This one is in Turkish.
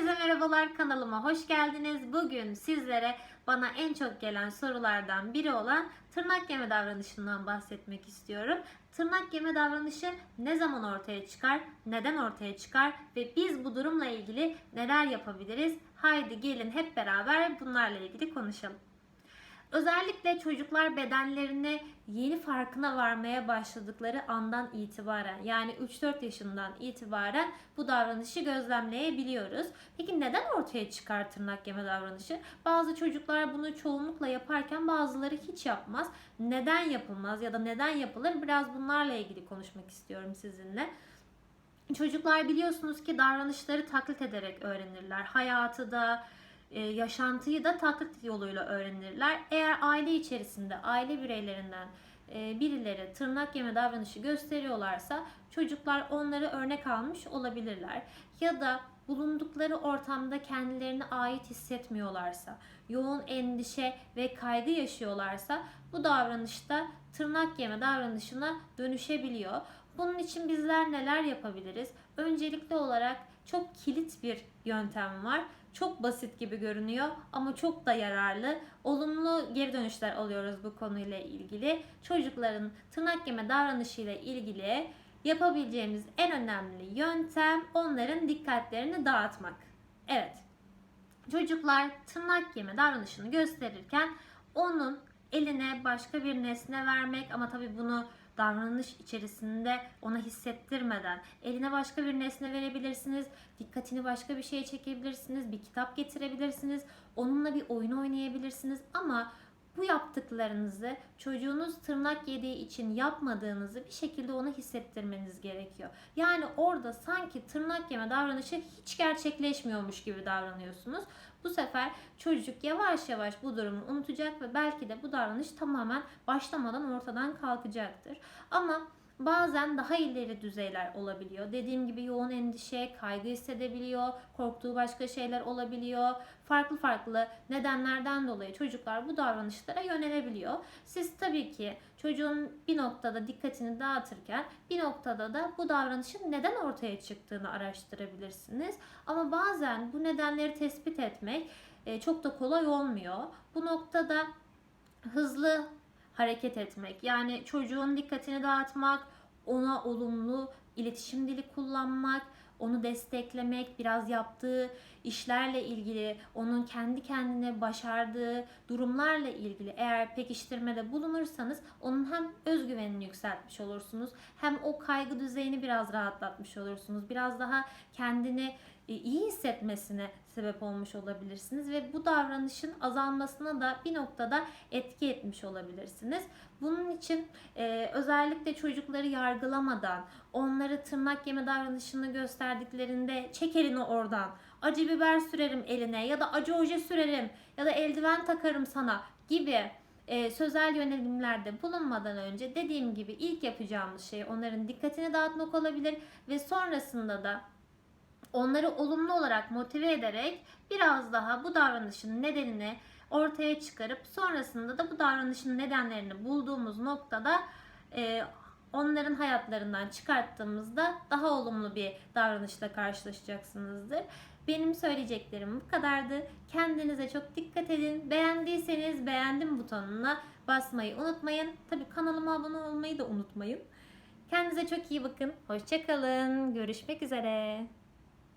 Herkese merhabalar kanalıma hoş geldiniz. Bugün sizlere bana en çok gelen sorulardan biri olan tırnak yeme davranışından bahsetmek istiyorum. Tırnak yeme davranışı ne zaman ortaya çıkar, neden ortaya çıkar ve biz bu durumla ilgili neler yapabiliriz? Haydi gelin hep beraber bunlarla ilgili konuşalım. Özellikle çocuklar bedenlerine yeni farkına varmaya başladıkları andan itibaren yani 3-4 yaşından itibaren bu davranışı gözlemleyebiliyoruz. Peki neden ortaya çıkar tırnak yeme davranışı? Bazı çocuklar bunu çoğunlukla yaparken bazıları hiç yapmaz. Neden yapılmaz ya da neden yapılır? Biraz bunlarla ilgili konuşmak istiyorum sizinle. Çocuklar biliyorsunuz ki davranışları taklit ederek öğrenirler. Hayatı da, e, yaşantıyı da taklit yoluyla öğrenirler. Eğer aile içerisinde aile bireylerinden e, birileri tırnak yeme davranışı gösteriyorlarsa çocuklar onları örnek almış olabilirler. Ya da bulundukları ortamda kendilerine ait hissetmiyorlarsa, yoğun endişe ve kaygı yaşıyorlarsa bu davranışta tırnak yeme davranışına dönüşebiliyor. Bunun için bizler neler yapabiliriz? Öncelikli olarak çok kilit bir yöntem var. Çok basit gibi görünüyor ama çok da yararlı. Olumlu geri dönüşler alıyoruz bu konuyla ilgili. Çocukların tırnak yeme davranışıyla ilgili yapabileceğimiz en önemli yöntem onların dikkatlerini dağıtmak. Evet. Çocuklar tırnak yeme davranışını gösterirken onun eline başka bir nesne vermek ama tabii bunu davranış içerisinde ona hissettirmeden eline başka bir nesne verebilirsiniz. Dikkatini başka bir şeye çekebilirsiniz. Bir kitap getirebilirsiniz. Onunla bir oyun oynayabilirsiniz ama bu yaptıklarınızı çocuğunuz tırnak yediği için yapmadığınızı bir şekilde ona hissettirmeniz gerekiyor. Yani orada sanki tırnak yeme davranışı hiç gerçekleşmiyormuş gibi davranıyorsunuz. Bu sefer çocuk yavaş yavaş bu durumu unutacak ve belki de bu davranış tamamen başlamadan ortadan kalkacaktır. Ama Bazen daha ileri düzeyler olabiliyor. Dediğim gibi yoğun endişe, kaygı hissedebiliyor, korktuğu başka şeyler olabiliyor. Farklı farklı nedenlerden dolayı çocuklar bu davranışlara yönelebiliyor. Siz tabii ki çocuğun bir noktada dikkatini dağıtırken bir noktada da bu davranışın neden ortaya çıktığını araştırabilirsiniz. Ama bazen bu nedenleri tespit etmek e, çok da kolay olmuyor. Bu noktada hızlı hareket etmek. Yani çocuğun dikkatini dağıtmak, ona olumlu iletişim dili kullanmak, onu desteklemek, biraz yaptığı işlerle ilgili, onun kendi kendine başardığı durumlarla ilgili eğer pekiştirmede bulunursanız onun hem özgüvenini yükseltmiş olursunuz, hem o kaygı düzeyini biraz rahatlatmış olursunuz. Biraz daha kendini iyi hissetmesine sebep olmuş olabilirsiniz ve bu davranışın azalmasına da bir noktada etki etmiş olabilirsiniz. Bunun için e, özellikle çocukları yargılamadan, onları tırnak yeme davranışını gösterdiklerinde çek elini oradan, acı biber sürerim eline ya da acı oje sürerim ya da eldiven takarım sana gibi e, sözel yönelimlerde bulunmadan önce dediğim gibi ilk yapacağımız şey onların dikkatini dağıtmak olabilir ve sonrasında da onları olumlu olarak motive ederek biraz daha bu davranışın nedenini ortaya çıkarıp sonrasında da bu davranışın nedenlerini bulduğumuz noktada e, onların hayatlarından çıkarttığımızda daha olumlu bir davranışla karşılaşacaksınızdır. Benim söyleyeceklerim bu kadardı. Kendinize çok dikkat edin. Beğendiyseniz beğendim butonuna basmayı unutmayın. Tabii kanalıma abone olmayı da unutmayın. Kendinize çok iyi bakın. Hoşçakalın. Görüşmek üzere.